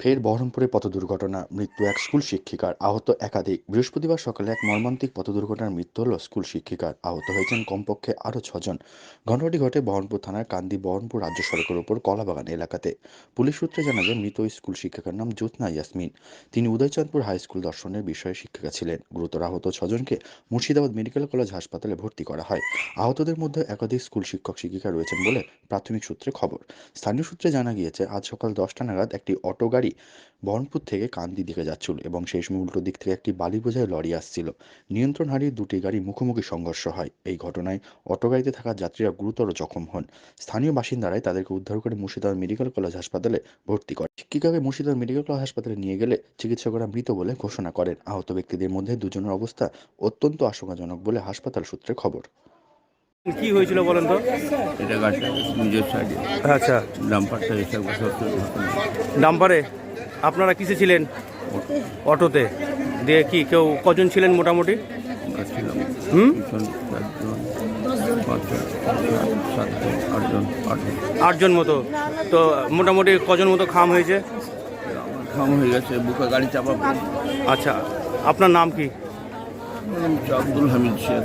ফের বহরমপুরে পথ দুর্ঘটনা মৃত্যু এক স্কুল শিক্ষিকার, আহত একাধিক। বৃহস্পতিবার সকালে এক মর্মান্তিক পথ দুর্ঘটনার মৃত্যু হল স্কুল শিক্ষিকার। আহত হয়েছেন কমপক্ষে আরও ছজন। ঘটনাটি ঘটে বহরমপুর থানার কান্দি বহরমপুর রাজ্য সড়কের ওপর কলাবাগান এলাকাতে। পুলিশ সূত্রে জানা যায়, মৃত স্কুল শিক্ষিকার নাম জ্যোৎস্না ইয়াসমিন। তিনি উদয়চাঁদপুর হাই স্কুল দর্শনের বিষয়ে শিক্ষিকা ছিলেন। গুরুতর আহত ছজনকে মুর্শিদাবাদ মেডিকেল কলেজ হাসপাতালে ভর্তি করা হয়। আহতদের মধ্যে একাধিক স্কুল শিক্ষক শিক্ষিকা রয়েছেন বলে প্রাথমিক সূত্রে খবর। স্থানীয় সূত্রে জানা গিয়েছে, আজ সকাল দশটা নাগাদ একটি অটো গাড়ি বহরমপুর থেকে কান্দি দিকে যাচ্ছিল এবং সেই সময় উল্টো দিক থেকে একটি বালি বোঝাই লরি আসছিল। নিয়ন্ত্রণ হারিয়ে দুটি গাড়ি মুখোমুখি সংঘর্ষ হয়। এই ঘটনায় অটো গাড়িতে থাকা যাত্রীরা গুরুতর জখম হন। স্থানীয় বাসিন্দারাই তাদেরকে উদ্ধার করে মুর্শিদাবাদ মেডিকেল কলেজ হাসপাতালে ভর্তি করে শিক্ষিকাকে মুর্শিদাবাদ মেডিকেল কলেজ হাসপাতালে নিয়ে গেলে চিকিৎসকরা মৃত বলে ঘোষণা করেন। আহত ব্যক্তিদের মধ্যে দুজনের অবস্থা অত্যন্ত আশঙ্কাজনক বলে হাসপাতাল সূত্রে খবর। কি হয়েছিল বলেন তো? এটা গাড়িটা নিজের সাইডে আচ্ছা। ডাম্পারটা ডাম্পারে আপনারা কিসে ছিলেন? অটোতে। দিয়ে কি কেউ কজন ছিলেন মোটামুটি? হুম? আটজন মতো। তো মোটামুটি কজন মতো খাম হয়েছে? খাম হয়ে গেছে বুকে গাড়ি চাপা আচ্ছা। আপনার নাম কি? আব্দুল হামিদ শেখ।